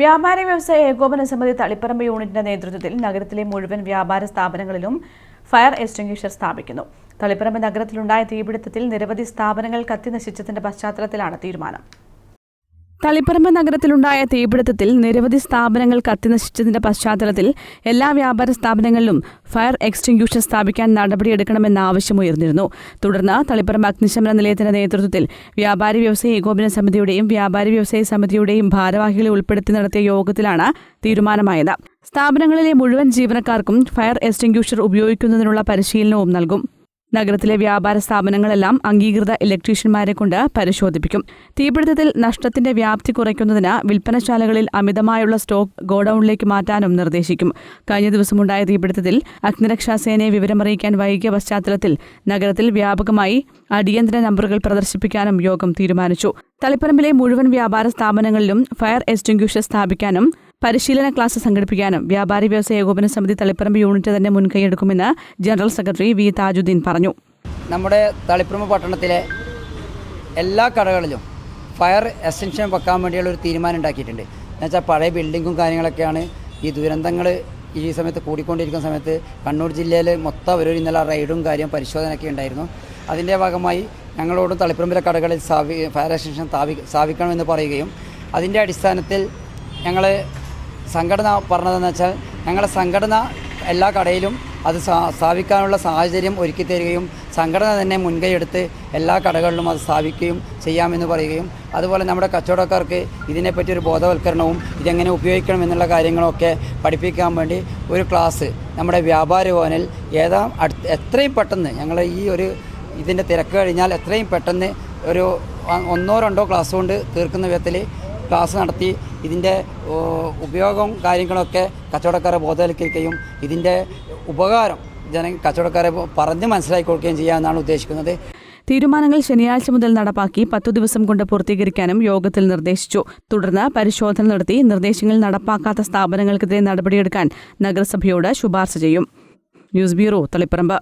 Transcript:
വ്യാപാര വ്യവസായ ഏകോപന സമിതി തളിപ്പറമ്പ് യൂണിറ്റിന്റെ നേതൃത്വത്തിൽ നഗരത്തിലെ മുഴുവൻ വ്യാപാര സ്ഥാപനങ്ങളിലും ഫയർ എക്സ്റ്റിംഗ്വിഷർ സ്ഥാപിക്കുന്നു. തളിപ്പറമ്പ് നഗരത്തിലുണ്ടായ തീപിടുത്തത്തിൽ നിരവധി സ്ഥാപനങ്ങൾ കത്തിനശിച്ചതിന്റെ പശ്ചാത്തലത്തിലാണ് തീരുമാനം. തളിപ്പറമ്പ് നഗരത്തിലുണ്ടായ തീപിടുത്തത്തിൽ നിരവധി സ്ഥാപനങ്ങൾ കത്തിനശിച്ചതിന്റെ പശ്ചാത്തലത്തിൽ എല്ലാ വ്യാപാര സ്ഥാപനങ്ങളിലും ഫയർ എക്സ്റ്റിംഗ്വിഷർ സ്ഥാപിക്കാൻ നടപടിയെടുക്കണമെന്ന ആവശ്യമുയർന്നിരുന്നു തുടർന്ന് തളിപ്പറമ്പ് അഗ്നിശമന നിലയത്തിന്റെ നേതൃത്വത്തിൽ വ്യാപാരി വ്യവസായ ഏകോപന സമിതിയുടെയും വ്യാപാരി വ്യവസായ സമിതിയുടെയും ഭാരവാഹികളെ ഉൾപ്പെടുത്തി നടത്തിയ യോഗത്തിലാണ് തീരുമാനമായത്. സ്ഥാപനങ്ങളിലെ മുഴുവൻ ജീവനക്കാർക്കും ഫയർ എക്സ്റ്റിംഗ്വിഷർ ഉപയോഗിക്കുന്നതിനുള്ള പരിശീലനവും നൽകും. നഗരത്തിലെ വ്യാപാര സ്ഥാപനങ്ങളെല്ലാം അംഗീകൃത ഇലക്ട്രീഷ്യന്മാരെ കൊണ്ട് പരിശോധിപ്പിക്കും. തീപിടുത്തത്തിൽ നഷ്ടത്തിന്റെ വ്യാപ്തി കുറയ്ക്കുന്നതിന് വിൽപ്പനശാലകളിൽ അമിതമായുള്ള സ്റ്റോക്ക് ഗോഡൌണിലേക്ക് മാറ്റാനും നിർദ്ദേശിക്കും. കഴിഞ്ഞ ദിവസമുണ്ടായ തീപിടുത്തത്തിൽ അഗ്നിരക്ഷാസേനയെ വിവരമറിയിക്കാൻ വൈകിയ പശ്ചാത്തലത്തിൽ നഗരത്തിൽ വ്യാപകമായി അടിയന്തര നമ്പറുകൾ പ്രദർശിപ്പിക്കാനും യോഗം തീരുമാനിച്ചു. തളിപ്പറമ്പിലെ മുഴുവൻ വ്യാപാര സ്ഥാപനങ്ങളിലും ഫയർ എക്സ്റ്റിംഗ്വിഷർ സ്ഥാപിക്കാനും പരിശീലന ക്ലാസ് സംഘടിപ്പിക്കാനും വ്യാപാരി വ്യവസായ ഏകോപന സമിതി തളിപ്പറമ്പ് യൂണിറ്റ് തന്നെ മുൻകൈയെടുക്കുമെന്ന് ജനറൽ സെക്രട്ടറി വി താജുദ്ദീൻ പറഞ്ഞു. നമ്മുടെ തളിപ്പറമ്പ് പട്ടണത്തിലെ എല്ലാ കടകളിലും ഫയർ എക്സ്റ്റൻഷൻ വെക്കാൻ വേണ്ടിയുള്ള ഒരു തീരുമാനം ഉണ്ടാക്കിയിട്ടുണ്ട്. എന്നുവെച്ചാൽ പഴയ ബിൽഡിങ്ങും കാര്യങ്ങളൊക്കെയാണ് ഈ ദുരന്തങ്ങൾ ഈ സമയത്ത് കൂടിക്കൊണ്ടിരിക്കുന്ന സമയത്ത് കണ്ണൂർ ജില്ലയിൽ മൊത്തം ഒരു ഇന്നലെ റൈഡും കാര്യം പരിശോധനയൊക്കെ ഉണ്ടായിരുന്നു. അതിന്റെ ഭാഗമായി ഞങ്ങളോട് തളിപ്പറമ്പിലെ കടകളിൽ സ്ഥാപി ഫയർ എക്സ്റ്റൻഷൻ സ്ഥാപി സ്ഥാപിക്കണമെന്ന് പറയുകയും അതിന്റെ അടിസ്ഥാനത്തിൽ ഞങ്ങൾ സംഘടന പറഞ്ഞതെന്ന് വെച്ചാൽ ഞങ്ങളുടെ സംഘടന എല്ലാ കടയിലും അത് സ്ഥാ- സ്ഥാപിക്കാനുള്ള സാഹചര്യം ഒരുക്കി തരികയും സംഘടന തന്നെ മുൻകൈയെടുത്ത് എല്ലാ കടകളിലും അത് സ്ഥാപിക്കുകയും ചെയ്യാമെന്ന് പറയുകയും അതുപോലെ നമ്മുടെ കച്ചവടക്കാർക്ക് ഇതിനെപ്പറ്റി ഒരു ബോധവൽക്കരണവും ഇതെങ്ങനെ ഉപയോഗിക്കണം എന്നുള്ള കാര്യങ്ങളൊക്കെ പഠിപ്പിക്കാൻ വേണ്ടി ഒരു ക്ലാസ് നമ്മുടെ വ്യാപാര ഭവനിൽ ഏതാ എത്രയും പെട്ടെന്ന് ഞങ്ങൾ ഈ ഒരു ഇതിന്റെ തിരക്ക് കഴിഞ്ഞാൽ എത്രയും പെട്ടെന്ന് ഒരു ഒന്നോ രണ്ടോ ക്ലാസ് കൊണ്ട് തീർക്കുന്ന വിധത്തിൽ ക്ലാസ് നടത്തി ഇതിന്റെ ഉപയോഗവും കാര്യങ്ങളൊക്കെ കച്ചവടക്കാരെ ബോധവൽക്കരിക്കുകയും ഇതിന്റെ ഉപകാരം ജന കച്ചവടക്കാരെ പറഞ്ഞ് മനസ്സിലാക്കി കൊടുക്കുകയും ചെയ്യാമെന്നാണ് ഉദ്ദേശിക്കുന്നത്. തീരുമാനങ്ങൾ ശനിയാഴ്ച മുതൽ നടപ്പാക്കി പത്തു ദിവസം കൊണ്ട് പൂർത്തീകരിക്കാനും യോഗത്തിൽ നിർദ്ദേശിച്ചു. തുടർന്ന് പരിശോധന നടത്തി നിർദ്ദേശങ്ങൾ നടപ്പാക്കാത്ത സ്ഥാപനങ്ങൾക്കെതിരെ നടപടിയെടുക്കാൻ നഗരസഭയോട് ശുപാർശ ചെയ്യും. News bureau Taliparamba.